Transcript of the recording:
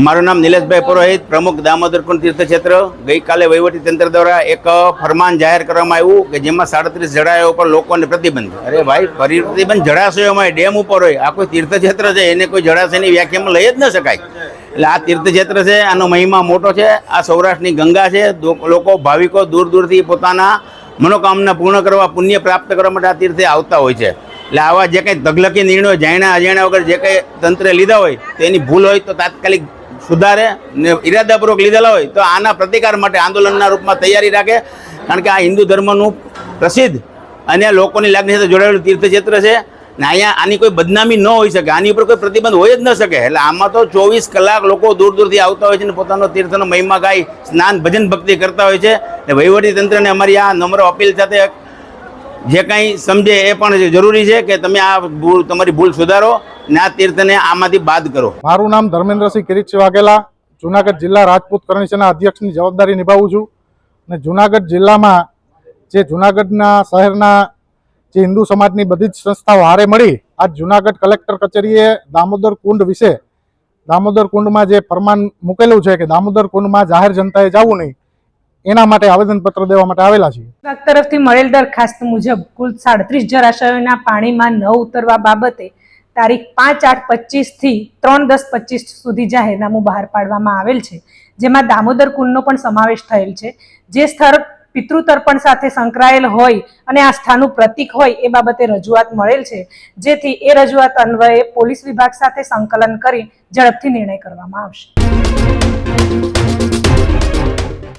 મારું નામ નિલેશભાઈ પુરોહિત, પ્રમુખ દામોદર કુંડ તીર્થક્ષેત્ર. ગઈકાલે તંત્ર દ્વારા એક ફરમાન જાહેર કરવામાં આવ્યું કે જેમાં સાડત્રીસ જળાશયો ઉપર લોકોને પ્રતિબંધ. અરે ભાઈ, પ્રતિબંધ જળાશયોમાં ડેમ ઉપર હોય, આ કોઈ તીર્થક્ષેત્ર છે, એને કોઈ જળાશયની વ્યાખ્યામાં લઈ જ ન શકાય. એટલે આ તીર્થક્ષેત્ર છે, આનો મહિમા મોટો છે, આ સૌરાષ્ટ્રની ગંગા છે લોકો ભાવિકો દૂર દૂરથી પોતાના મનોકામના પૂર્ણ કરવા, પુણ્ય પ્રાપ્ત કરવા માટે આ તીર્થે આવતા હોય છે. એટલે આવા જે કંઈ તગલકી નિર્ણયો જાણ્યા અજાણ્યા વગર જે કંઈ તંત્રે લીધા હોય, તેની ભૂલ હોય તો તાત્કાલિક સુધારે ને ઇરાદાપૂર્વક લીધેલા હોય તો આના પ્રતિકાર માટે આંદોલનના રૂપમાં તૈયારી રાખે. કારણ કે આ હિન્દુ ધર્મનું પ્રસિદ્ધ અને લોકોની લાગણી સાથે જોડાયેલું તીર્થક્ષેત્ર છે ને અહીંયા આની કોઈ બદનામી ન હોઈ શકે, આની ઉપર કોઈ પ્રતિબંધ હોય જ ન શકે. એટલે આમાં તો ચોવીસ કલાક લોકો દૂર દૂરથી આવતા હોય છે અને પોતાનો તીર્થનો મહિમા ગાઈ સ્નાન ભજન ભક્તિ કરતા હોય છે. ને વહીવટી તંત્રને અમારી આ નમ્ર અપીલ સાથે જે કાંઈ સમજે એ પણ જરૂરી છે કે તમે આ ભૂલ, તમારી ભૂલ સુધારો ને આ તીર્થને આમાંથી બાદ કરો. મારું નામ ધર્મેન્દ્રસિંહ કિરીટસિંહ વાઘેલા. જુનાગઢ જિલ્લા રાજપૂત કરણી અધ્યક્ષની જવાબદારી નિભાવું છું અને જુનાગઢ જિલ્લામાં જે જુનાગઢના શહેરના જે હિન્દુ સમાજની બધી જ સંસ્થાઓ હારે મળી, આજ જુનાગઢ કલેક્ટર કચેરીએ દામોદર કુંડ વિશે, દામોદર કુંડમાં જે ફરમાન મૂકેલું છે કે દામોદર કુંડમાં જાહેર જનતાએ જવું નહીં એના માટે આવેદનપત્ર દેવા માટે આવેલા વિભાગ તરફથી મળેલ દરખાસ્ત મુજબ કુલ સાડત્રીસ જળાશયોના પાણીમાં ન ઉતરવા બાબતે તારીખ પાંચ આઠ પચીસથી ત્રણ દસ પચીસ સુધી જાહેરનામું બહાર પાડવામાં આવેલ છે. જેમાં દામોદર કુંડનો પણ સમાવેશ થયેલ છે. જે સ્થળ પિતૃતર્પણ સાથે સંકળાયેલ હોય અને આસ્થાનું પ્રતીક હોય એ બાબતે રજૂઆત મળેલ છે. જેથી એ રજૂઆત અન્વયે પોલીસ વિભાગ સાથે સંકલન કરી ઝડપથી નિર્ણય કરવામાં આવશે.